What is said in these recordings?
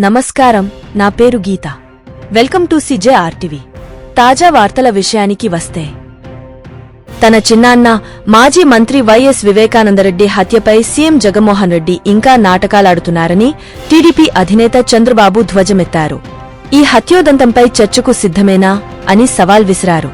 నమస్కారం నా పేరు Geeta. Welcome to CJ RTV. తాజా వార్తల విషయానికి వస్తే తన చిన్నాన్న మాజీ మంత్రి వైఎస్ వివేకానందరెడ్డి హత్యపై సీఎం జగన్మోహన్ రెడ్డి ఇంకా నాటకాలాడుతున్నారని టీడీపీ అధినేత చంద్రబాబు ధ్వజమెత్తారు. ఈ హత్యోదంతంపై చర్చకు సిద్ధమేనా అని సవాల్ విసిరారు.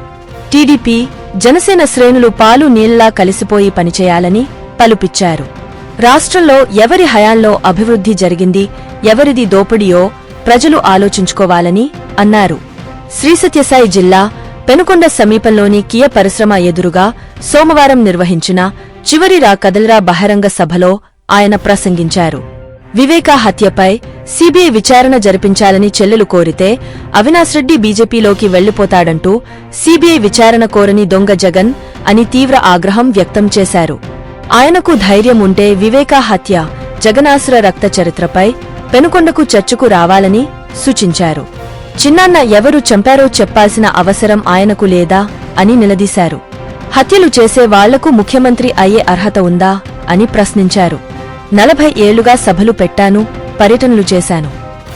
టీడీపీ జనసేన శ్రేణులు పాలు నీళ్ళా కలిసిపోయి పనిచేయాలని పలుపిచ్చారు. రాష్ట్రంలో ఎవరి హయాంలో అభివృద్ధి జరిగింది ఎవరిది దోపిడియో ప్రజలు ఆలోచించుకోవాలని అన్నారు. శ్రీసత్యసాయి జిల్లా పెనుకొండ సమీపంలోని కియ పరిశ్రమ ఎదురుగా సోమవారం నిర్వహించిన చివరి రా బహిరంగ సభలో ఆయన ప్రసంగించారు. వివేకా హత్యపై సీబీఐ విచారణ జరిపించాలని చెల్లెలు కోరితే అవినాష్ రెడ్డి బీజేపీలోకి వెళ్ళిపోతాడంటూ సీబీఐ విచారణ కోరని దొంగ జగన్ అని తీవ్ర ఆగ్రహం వ్యక్తం చేశారు. ఆయనకు ధైర్యం ఉంటే వివేకా హత్య జగనాసుర రక్త చరిత్రపై పెనుకొండకు చర్చకు రావాలని సూచించారు. చిన్నాన్న ఎవరు చంపారో చెప్పాల్సిన అవసరం ఆయనకు లేదా అని నిలదీశారు. హత్యలు చేసే వాళ్ళకు ముఖ్యమంత్రి అయ్యే అర్హత ఉందా అని ప్రశ్నించారు. నలభై ఏళ్ళుగా సభలు పెట్టాను పర్యటనలు చేశాను.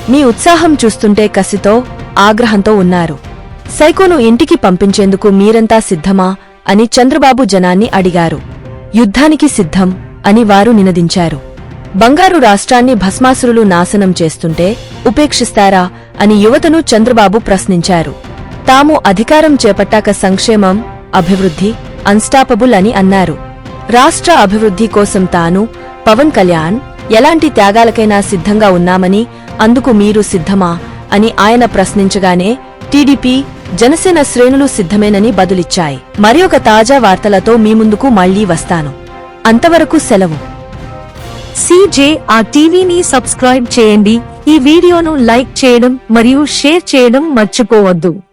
మీ ఉత్సాహం చూస్తుంటే కసితో ఆగ్రహంతో ఉన్నారు. సైకోను ఇంటికి పంపించేందుకు మీరంతా సిద్ధమా అని చంద్రబాబు జనాన్ని అడిగారు. యుద్ధానికి సిద్ధం అని వారు నినదించారు. బంగారు రాష్ట్రాన్ని భస్మాసురులు నాశనం చేస్తుంటే ఉపేక్షిస్తారా అని యువతను చంద్రబాబు ప్రశ్నించారు. తాము అధికారం చేపట్టాక సంక్షేమం అభివృద్ధి అన్స్టాపబుల్ అని అన్నారు. రాష్ట్ర అభివృద్ధి కోసం తాను పవన్ కళ్యాణ్ ఎలాంటి త్యాగాలకైనా సిద్ధంగా ఉన్నామని అందుకు మీరు సిద్ధమా అని ఆయన ప్రశ్నించగానే టీడీపీ జనసేన శ్రేణులు సిద్ధమేనని బదులిచ్చాయి. మరి ఒక తాజా వార్తలతో మీ ముందుకు మళ్ళీ వస్తాను. అంతవరకు సెలవు. సీజే ఆ టీవీని సబ్స్క్రైబ్ చేయండి. ఈ వీడియోను లైక్ చేయడం మరియు షేర్ చేయడం మర్చిపోవద్దు.